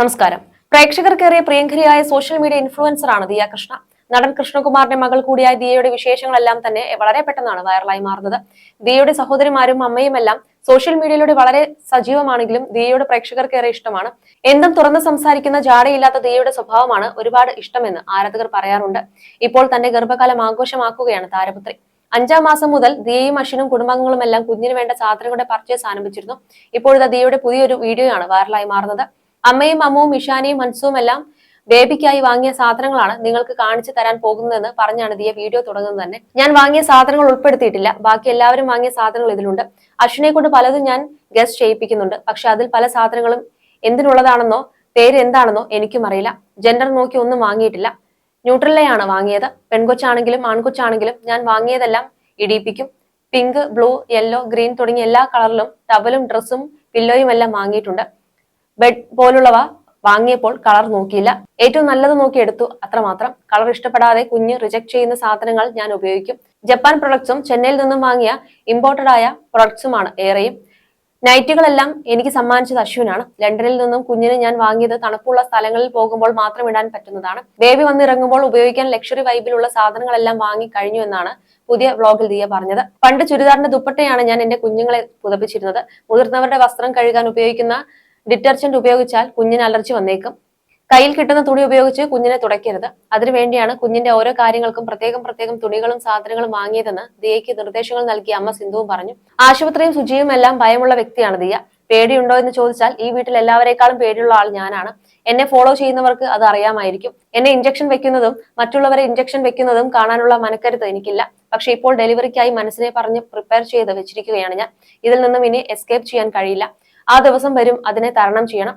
നമസ്കാരം. പ്രേക്ഷകർക്കേറിയ പ്രിയങ്കരിയായ സോഷ്യൽ മീഡിയ ഇൻഫ്ലുവൻസറാണ് ദിയ കൃഷ്ണ. നടൻ കൃഷ്ണകുമാറിന്റെ മകൾ കൂടിയായ ദിയയുടെ വിശേഷങ്ങളെല്ലാം തന്നെ വളരെ പെട്ടെന്നാണ് വൈറലായി മാറുന്നത്. ദിയയുടെ സഹോദരിമാരും അമ്മയുമെല്ലാം സോഷ്യൽ മീഡിയയിലൂടെ വളരെ സജീവമാണെങ്കിലും ദിയയുടെ പ്രേക്ഷകർക്കേറെ ഇഷ്ടമാണ്. എന്തും തുറന്ന് സംസാരിക്കുന്ന ജാടയില്ലാത്ത ദിയയുടെ സ്വഭാവമാണ് ഒരുപാട് ഇഷ്ടമെന്ന് ആരാധകർ പറയാറുണ്ട്. ഇപ്പോൾ തന്റെ ഗർഭകാലം ആഘോഷമാക്കുകയാണ് താരപുത്രി. അഞ്ചാം മാസം മുതൽ ദിയയും അശ്വിനും കുടുംബാംഗങ്ങളും എല്ലാം കുഞ്ഞിന് വേണ്ട സാധനങ്ങളുടെ പർച്ചേസ് ആരംഭിച്ചിരുന്നു. ഇപ്പോഴത്തെ ദിയയുടെ പുതിയൊരു വീഡിയോയാണ് വൈറലായി മാറുന്നത്. അമ്മയും അമ്മുവും ഇഷാനയും മൻസുവും എല്ലാം ബേബിക്കായി വാങ്ങിയ സാധനങ്ങളാണ് നിങ്ങൾക്ക് കാണിച്ചു തരാൻ പോകുന്നതെന്ന് പറഞ്ഞാണ് ദിയ വീഡിയോ തുടങ്ങുന്നത് തന്നെ. ഞാൻ വാങ്ങിയ സാധനങ്ങൾ ഉൾപ്പെടുത്തിയിട്ടില്ല. ബാക്കി എല്ലാവരും വാങ്ങിയ സാധനങ്ങൾ ഇതിലുണ്ട്. അശ്വിനെ കൊണ്ട് പലതും ഞാൻ ഗസ്റ്റ് ചെയ്യിപ്പിക്കുന്നുണ്ട്. പക്ഷെ അതിൽ പല സാധനങ്ങളും എന്തിനുള്ളതാണെന്നോ പേര് എന്താണെന്നോ എനിക്കും അറിയില്ല. ജെൻഡർ നോക്കി ഒന്നും വാങ്ങിയിട്ടില്ല. ന്യൂട്രലയാണ് വാങ്ങിയത്. പെൺകൊച്ചാണെങ്കിലും ആൺകൊച്ചാണെങ്കിലും ഞാൻ വാങ്ങിയതെല്ലാം ഇടിയിപ്പിക്കും. പിങ്ക് ബ്ലൂ യെല്ലോ ഗ്രീൻ തുടങ്ങിയ എല്ലാ കളറിലും ടവലും ഡ്രസ്സും പില്ലോയും എല്ലാം വാങ്ങിയിട്ടുണ്ട്. ബെഡ് പോലുള്ളവ വാങ്ങിയപ്പോൾ കളർ നോക്കിയില്ല. ഏറ്റവും നല്ലത് നോക്കി എടുത്തു. അത്രമാത്രം. കളർ ഇഷ്ടപ്പെടാതെ കുഞ്ഞ് റിജക്ട് ചെയ്യുന്ന സാധനങ്ങൾ ഞാൻ ഉപയോഗിക്കും. ജപ്പാൻ പ്രൊഡക്ട്സും ചെന്നൈയിൽ നിന്നും വാങ്ങിയ ഇമ്പോർട്ടഡ് ആയ പ്രൊഡക്ട്സുമാണ് ഏറെയും. നൈറ്റുകളെല്ലാം എനിക്ക് സമ്മാനിച്ചത് അശ്വിനാണ്. ലണ്ടനിൽ നിന്നും കുഞ്ഞിന് ഞാൻ വാങ്ങിയത് തണുപ്പുള്ള സ്ഥലങ്ങളിൽ പോകുമ്പോൾ മാത്രം ഇടാൻ പറ്റുന്നതാണ്. ബേബി വന്നിറങ്ങുമ്പോൾ ഉപയോഗിക്കാൻ ലക്ഷറി വൈബിലുള്ള സാധനങ്ങളെല്ലാം വാങ്ങി കഴിഞ്ഞു എന്നാണ് പുതിയ വ്ളോഗിൽ ദിയ പറഞ്ഞത്. പണ്ട് ചുരിദാറിന്റെ ദുപ്പട്ടയാണ് ഞാൻ എന്റെ കുഞ്ഞുങ്ങളെ പുതപ്പിച്ചിരുന്നത്. മുതിർന്നവരുടെ വസ്ത്രം കഴുകാൻ ഉപയോഗിക്കുന്ന ഡിറ്റർജന്റ് ഉപയോഗിച്ചാൽ കുഞ്ഞിന് അലർജി വന്നേക്കും. കയ്യിൽ കിട്ടുന്ന തുണി ഉപയോഗിച്ച് കുഞ്ഞിനെ തുടയ്ക്കരുത്. അതിനുവേണ്ടിയാണ് കുഞ്ഞിന്റെ ഓരോ കാര്യങ്ങൾക്കും പ്രത്യേകം പ്രത്യേകം തുണികളും സാധനങ്ങളും വാങ്ങിയതെന്ന് ദിയയ്ക്ക് നിർദ്ദേശങ്ങൾ നൽകിയ അമ്മ സിന്ധുവും പറഞ്ഞു. ആശുപത്രിയും ശുചിയും എല്ലാം ഭയമുള്ള വ്യക്തിയാണ് ദിയ. പേടിയുണ്ടോ എന്ന് ചോദിച്ചാൽ ഈ വീട്ടിൽ എല്ലാവരെക്കാളും പേടിയുള്ള ആൾ ഞാനാണ്. എന്നെ ഫോളോ ചെയ്യുന്നവർക്ക് അത് അറിയാമായിരിക്കും. എന്നെ ഇഞ്ചക്ഷൻ വെക്കുന്നതും മറ്റുള്ളവരെ ഇഞ്ചക്ഷൻ വെക്കുന്നതും കാണാനുള്ള മനക്കരുത് എനിക്കില്ല. പക്ഷെ ഇപ്പോൾ ഡെലിവറിക്കായി മനസ്സിനെ പറഞ്ഞ് പ്രിപ്പയർ ചെയ്ത് വെച്ചിരിക്കുകയാണ് ഞാൻ. ഇതിൽ നിന്നും ഇനി എസ്കേപ്പ് ചെയ്യാൻ കഴിയില്ല. ആ ദിവസം വരും അതിനെ തരണം ചെയ്യണം.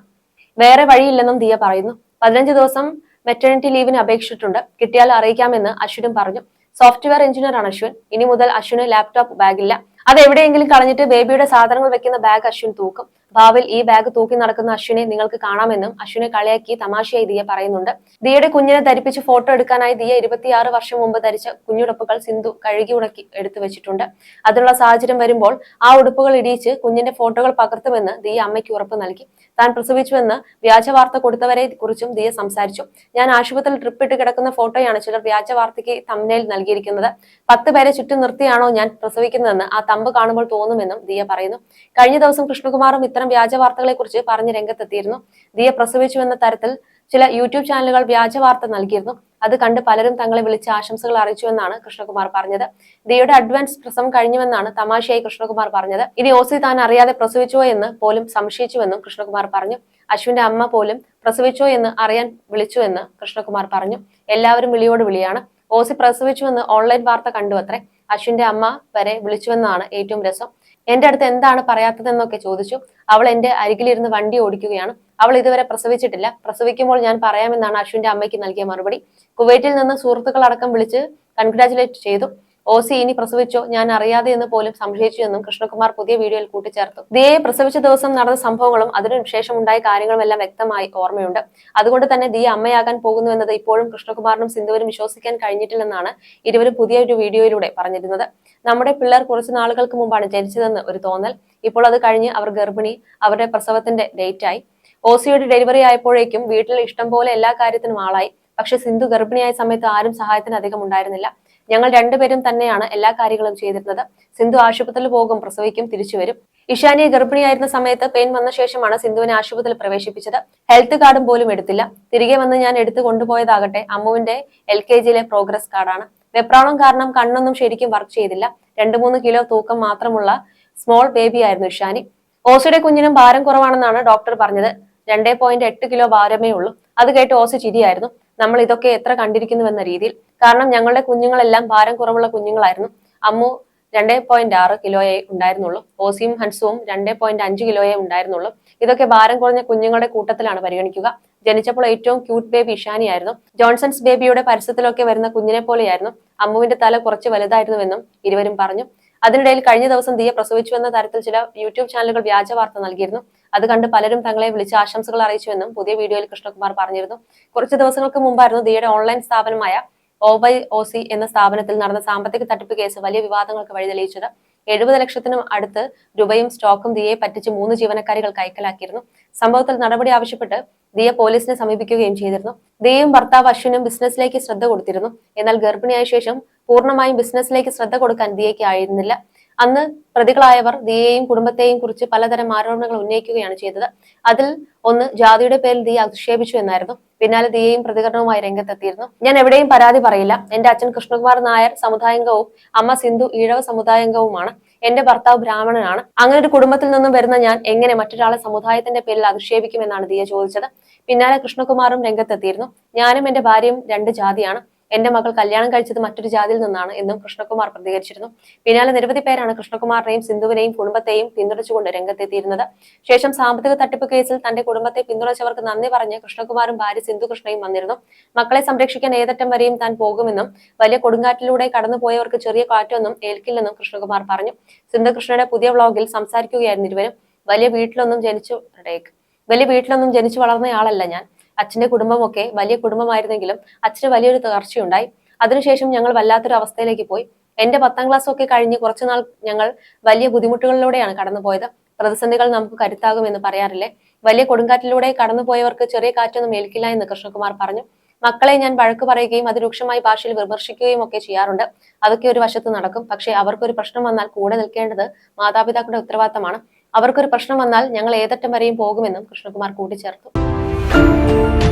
വേറെ വഴിയില്ലെന്നും ദിയ പറയുന്നു. പതിനഞ്ച് ദിവസം മെറ്റേണിറ്റി ലീവിന് അപേക്ഷിച്ചിട്ടുണ്ട്. കിട്ടിയാൽ അറിയിക്കാമെന്ന് അശ്വിനും പറഞ്ഞു. സോഫ്റ്റ്വെയർ എഞ്ചിനീയർ ആണ് അശ്വിൻ. ഇനി മുതൽ അശ്വിന് ലാപ്ടോപ്പ് ബാഗില്ല അത് എവിടെയെങ്കിലും കളഞ്ഞിട്ട് ബേബിയുടെ സാധനങ്ങൾ വെക്കുന്ന ബാഗ് അശ്വിൻ തൂക്കും. ഭാവിൽ ഈ ബാഗ് തൂക്കി നടക്കുന്ന അശ്വിനെ നിങ്ങൾക്ക് കാണാമെന്നും അശ്വിനെ കളിയാക്കി തമാശയായി ദിയ പറയുന്നുണ്ട്. ദിയയുടെ കുഞ്ഞിനെ ധരിപ്പിച്ച് ഫോട്ടോ എടുക്കാനായി ദിയ ഇരുപത്തിയാറ് വർഷം മുമ്പ് ധരിച്ച കുഞ്ഞുടുപ്പുകൾ സിന്ധു കഴുകി ഉണക്കി എടുത്തു വെച്ചിട്ടുണ്ട്. അതിനുള്ള സാഹചര്യം വരുമ്പോൾ ആ ഉടുപ്പുകൾ ഇടിയിച്ച് കുഞ്ഞിന്റെ ഫോട്ടോകൾ പകർത്തുമെന്ന് ദിയ അമ്മയ്ക്ക് ഉറപ്പ് നൽകി. താൻ പ്രസവിച്ചുവെന്ന് വ്യാജ വാർത്ത കൊടുത്തവരെ കുറിച്ചും ദിയ സംസാരിച്ചു. ഞാൻ ആശുപത്രിയിൽ ട്രിപ്പ് ഇട്ട് കിടക്കുന്ന ഫോട്ടോയാണ് ചിലർ വ്യാജ വാർത്തയ്ക്ക് തമ്മിൽ നൽകിയിരിക്കുന്നത്. പത്ത് പേരെ ചുറ്റും നിർത്തിയാണോ ഞാൻ പ്രസവിക്കുന്നതെന്ന് ആ തമ്പ് കാണുമ്പോൾ തോന്നുമെന്നും ദിയ പറയുന്നു. കഴിഞ്ഞ ദിവസം കൃഷ്ണകുമാറും ഇത്തരം വ്യാജ വാർത്തകളെ കുറിച്ച് പറഞ്ഞ് രംഗത്തെത്തിയിരുന്നു. ദിയ പ്രസവിച്ചുവെന്ന തരത്തിൽ ചില യൂട്യൂബ് ചാനലുകൾ വ്യാജ വാർത്ത നൽകിയിരുന്നു. അത് കണ്ട് പലരും തങ്ങളെ വിളിച്ച് ആശംസകൾ അറിയിച്ചുവെന്നാണ് കൃഷ്ണകുമാർ പറഞ്ഞത്. ദിയയുടെ അഡ്വാൻസ് പ്രസവം കഴിഞ്ഞുവെന്നാണ് തമാശയായി കൃഷ്ണകുമാർ പറഞ്ഞത്. ഇനി ഓസി താൻ അറിയാതെ പ്രസവിച്ചോ എന്ന് പോലും സംശയിച്ചുവെന്നും കൃഷ്ണകുമാർ പറഞ്ഞു. അശ്വിന്റെ അമ്മ പോലും പ്രസവിച്ചോ എന്ന് അറിയാൻ വിളിച്ചുവെന്ന് കൃഷ്ണകുമാർ പറഞ്ഞു. എല്ലാവരും വിളിയോട് വിളിയാണ്. ഓസി പ്രസവിച്ചുവെന്ന് ഓൺലൈൻ വാർത്ത കണ്ടു അത്രേ അശ്വിന്റെ അമ്മ വരെ വിളിച്ചുവെന്നാണ് ഏറ്റവും രസം. എന്റെ അടുത്ത് എന്താണ് പറയാത്തതെന്നൊക്കെ ചോദിച്ചു. അവൾ എന്റെ അരികിലിരുന്ന് വണ്ടി ഓടിക്കുകയാണ്. അവൾ ഇതുവരെ പ്രസവിച്ചിട്ടില്ല. പ്രസവിക്കുമ്പോൾ ഞാൻ പറയാമെന്നാണ് അശ്വിന്റെ അമ്മയ്ക്ക് നൽകിയ മറുപടി. കുവൈറ്റിൽ നിന്ന് സുഹൃത്തുക്കളടക്കം വിളിച്ച് കൺഗ്രാചുലേറ്റ് ചെയ്തു. ഓസി ഇനി പ്രസവിച്ചോ? ഞാൻ അറിയാതെ എന്ന് പോലും സംശയിച്ചു എന്നും കൃഷ്ണകുമാർ പുതിയ വീഡിയോയിൽ കൂട്ടിച്ചേർത്തു. ദിയയെ പ്രസവിച്ച ദിവസം നടന്ന സംഭവങ്ങളും അതിനുശേഷം ഉണ്ടായ കാര്യങ്ങളും എല്ലാം വ്യക്തമായി ഓർമ്മയുണ്ട്. അതുകൊണ്ട് തന്നെ ദിയ അമ്മയാകാൻ പോകുന്നു എന്നത് ഇപ്പോഴും കൃഷ്ണകുമാറിനും സിന്ധുവിനും വിശ്വസിക്കാൻ കഴിഞ്ഞിട്ടില്ലെന്നാണ് ഇരുവരും പുതിയ ഒരു വീഡിയോയിലൂടെ പറഞ്ഞിരുന്നത്. നമ്മുടെ പിള്ളേർ കുറച്ച് നാളുകൾക്ക് മുമ്പാണ് ജനിച്ചതെന്ന് ഒരു തോന്നൽ. ഇപ്പോൾ അത് കഴിഞ്ഞ് അവർ ഗർഭിണി അവരുടെ പ്രസവത്തിന്റെ ഡേറ്റായി ഓസിയുടെ ഡെലിവറി ആയപ്പോഴേക്കും വീട്ടിൽ ഇഷ്ടം പോലെ എല്ലാ കാര്യത്തിനും ആളായി. പക്ഷെ സിന്ധു ഗർഭിണിയായ സമയത്ത് ആരും സഹായത്തിന് അധികം ഉണ്ടായിരുന്നില്ല. ഞങ്ങൾ രണ്ടുപേരും തന്നെയാണ് എല്ലാ കാര്യങ്ങളും ചെയ്തിരുന്നത്. സിന്ധു ആശുപത്രിയിൽ പോകും പ്രസവിക്കും തിരിച്ചു വരും. ഇഷാനിയെ ഗർഭിണിയായിരുന്ന സമയത്ത് പെയിൻ വന്ന ശേഷമാണ് സിന്ധുവിനെ ആശുപത്രിയിൽ പ്രവേശിപ്പിച്ചത്. ഹെൽത്ത് കാർഡും പോലും എടുത്തില്ല. തിരികെ വന്ന് ഞാൻ എടുത്തു കൊണ്ടുപോയതാകട്ടെ അമ്മുവിന്റെ എൽ കെ ജിയിലെ പ്രോഗ്രസ് കാർഡാണ്. വെപ്രാളം കാരണം കണ്ണൊന്നും ശരിക്കും വർക്ക് ചെയ്തില്ല. രണ്ടു മൂന്ന് കിലോ തൂക്കം മാത്രമുള്ള സ്മോൾ ബേബി ആയിരുന്നു ഇഷാനി. ഓസിയുടെ കുഞ്ഞിനും ഭാരം കുറവാണെന്നാണ് ഡോക്ടർ പറഞ്ഞത്. രണ്ടേ പോയിന്റ് എട്ട് കിലോ ഭാരമേ ഉള്ളൂ. അത് കേട്ട് ഓസി ചിരിയായിരുന്നു. നമ്മൾ ഇതൊക്കെ എത്ര കണ്ടിരിക്കുന്നുവെന്ന രീതിയിൽ. കാരണം ഞങ്ങളുടെ കുഞ്ഞുങ്ങളെല്ലാം ഭാരം കുറവുള്ള കുഞ്ഞുങ്ങളായിരുന്നു. അമ്മു രണ്ടേ പോയിന്റ് ആറ് കിലോയെ ഉണ്ടായിരുന്നുള്ളൂ. ഓസിയും ഹൻസുവും രണ്ടേ പോയിന്റ് അഞ്ച് കിലോയെ ഉണ്ടായിരുന്നുള്ളൂ. ഇതൊക്കെ ഭാരം കുറഞ്ഞ കുഞ്ഞുങ്ങളുടെ കൂട്ടത്തിലാണ് പരിഗണിക്കുക. ജനിച്ചപ്പോൾ ഏറ്റവും ക്യൂട്ട് ബേബി ഇഷാനിയായിരുന്നു. ജോൺസൺസ് ബേബിയുടെ പരസ്യത്തിലൊക്കെ വരുന്ന കുഞ്ഞിനെ പോലെയായിരുന്നു. അമ്മുവിന്റെ തല കുറച്ച് വലുതായിരുന്നുവെന്നും ഇരുവരും പറഞ്ഞു. അതിനിടയിൽ കഴിഞ്ഞ ദിവസം ദിയ പ്രസവിച്ചുവെന്ന തരത്തിൽ ചില യൂട്യൂബ് ചാനലുകൾ വ്യാജ വാർത്ത നൽകിയിരുന്നു. അത് കണ്ട് പലരും തങ്ങളെ വിളിച്ച് ആശംസകൾ അറിയിച്ചുവെന്നും പുതിയ വീഡിയോയിൽ കൃഷ്ണകുമാർ പറഞ്ഞിരുന്നു. കുറച്ച് ദിവസങ്ങൾക്ക് മുമ്പായിരുന്നു ദിയയുടെ ഓൺലൈൻ സ്ഥാപനമായ ഒ വൈ ഒ സി എന്ന സ്ഥാപനത്തിൽ നടന്ന സാമ്പത്തിക തട്ടിപ്പ് കേസ് വലിയ വിവാദങ്ങൾക്ക് വഴിതെളിയിച്ചത് എഴുപത് ലക്ഷത്തിനും അടുത്ത് രൂപയും സ്റ്റോക്കും ദിയെ പറ്റിച്ച് മൂന്ന് ജീവനക്കാരികൾ കൈക്കലാക്കിയിരുന്നു. സംഭവത്തിൽ നടപടി ആവശ്യപ്പെട്ട് ദിയ പോലീസിനെ സമീപിക്കുകയും ചെയ്തിരുന്നു. ദിയയും ഭർത്താവ് അശ്വിനും ബിസിനസ്സിലേക്ക് ശ്രദ്ധ കൊടുത്തിരുന്നു. എന്നാൽ ഗർഭിണിയായ ശേഷം പൂർണമായും ബിസിനസ്സിലേക്ക് ശ്രദ്ധ കൊടുക്കാൻ ദിയയ്ക്ക് ആയിരുന്നില്ല അന്ന് പ്രതികളായവർ ദിയെയും കുടുംബത്തെയും കുറിച്ച് പലതരം ആരോപണങ്ങൾ ഉന്നയിക്കുകയാണ് ചെയ്തത്. അതിൽ ഒന്ന് ജാതിയുടെ പേരിൽ ദിയ അധിക്ഷേപിച്ചു എന്നായിരുന്നു. പിന്നാലെ ദിയെയും പ്രതികരണവുമായി രംഗത്തെത്തിയിരുന്നു. ഞാൻ എവിടെയും പരാതി പറയില്ല. എന്റെ അച്ഛൻ കൃഷ്ണകുമാർ നായർ സമുദായംഗവും അമ്മ സിന്ധു ഈഴവ സമുദായംഗവുമാണ്. എന്റെ ഭർത്താവ് ബ്രാഹ്മണനാണ്. അങ്ങനെ ഒരു കുടുംബത്തിൽ നിന്നും വരുന്ന ഞാൻ എങ്ങനെ മറ്റൊരാളെ സമുദായത്തിന്റെ പേരിൽ അധിക്ഷേപിക്കുമെന്നാണ് ദിയ ചോദിച്ചത്. പിന്നാലെ കൃഷ്ണകുമാറും രംഗത്തെത്തിയിരുന്നു. ഞാനും എന്റെ ഭാര്യയും രണ്ട് ജാതിയാണ്. എന്റെ മകൾ കല്യാണം കഴിച്ചത് മറ്റൊരു ജാതിയിൽ നിന്നാണ് എന്നും കൃഷ്ണകുമാർ പ്രതികരിച്ചിരുന്നു. പിന്നാലെ നിരവധി പേരാണ് കൃഷ്ണകുമാറിനെയും സിന്ധുവിനെയും കുടുംബത്തെയും പിന്തുണച്ചുകൊണ്ട് രംഗത്തെത്തിയിരുന്നത്. ശേഷം സാമ്പത്തിക തട്ടിപ്പ് കേസിൽ തന്റെ കുടുംബത്തെ പിന്തുണച്ചവർക്ക് നന്ദി പറഞ്ഞ് കൃഷ്ണകുമാറും ഭാര്യ സിന്ധുകൃഷ്ണയും വന്നിരുന്നു. മക്കളെ സംരക്ഷിക്കാൻ ഏതറ്റം വരെയും താൻ പോകുമെന്നും വലിയ കൊടുങ്കാറ്റിലൂടെ കടന്നുപോയവർക്ക് ചെറിയ കാറ്റൊന്നും ഏൽക്കില്ലെന്നും കൃഷ്ണകുമാർ പറഞ്ഞു. സിന്ധുകൃഷ്ണയുടെ പുതിയ വ്ളോഗിൽ സംസാരിക്കുകയായിരുന്നു ഇരുവരും. വലിയ വീട്ടിലൊന്നും ജനിച്ചു വലിയ വീട്ടിലൊന്നും ജനിച്ചു വളർന്നയാളല്ല ഞാൻ. അച്ഛന്റെ കുടുംബമൊക്കെ വലിയ കുടുംബമായിരുന്നെങ്കിലും അച്ഛന് വലിയൊരു തകർച്ചയുണ്ടായി. അതിനുശേഷം ഞങ്ങൾ വല്ലാത്തൊരു അവസ്ഥയിലേക്ക് പോയി. എന്റെ പത്താം ക്ലാസ് ഒക്കെ കഴിഞ്ഞ് കുറച്ചുനാൾ ഞങ്ങൾ വലിയ ബുദ്ധിമുട്ടുകളിലൂടെയാണ് കടന്നുപോയത്. പ്രതിസന്ധികൾ നമുക്ക് കരുത്താകുമെന്ന് പറയാറില്ലേ? വലിയ കൊടുങ്കാറ്റിലൂടെ കടന്നുപോയവർക്ക് ചെറിയ കാറ്റൊന്നും ഏൽക്കില്ല എന്ന് കൃഷ്ണകുമാർ പറഞ്ഞു. മക്കളെ ഞാൻ വഴക്ക് പറയുകയും അതിരൂക്ഷമായ ഭാഷയിൽ വിമർശിക്കുകയും ഒക്കെ ചെയ്യാറുണ്ട്. അതൊക്കെ ഒരു വശത്ത് നടക്കും. പക്ഷേ അവർക്കൊരു പ്രശ്നം വന്നാൽ കൂടെ നിൽക്കേണ്ടത് മാതാപിതാക്കളുടെ ഉത്തരവാദിത്തമാണ്. അവർക്കൊരു പ്രശ്നം വന്നാൽ ഞങ്ങൾ ഏതറ്റം വരെയും പോകുമെന്നും കൃഷ്ണകുമാർ കൂട്ടിച്ചേർത്തു. Música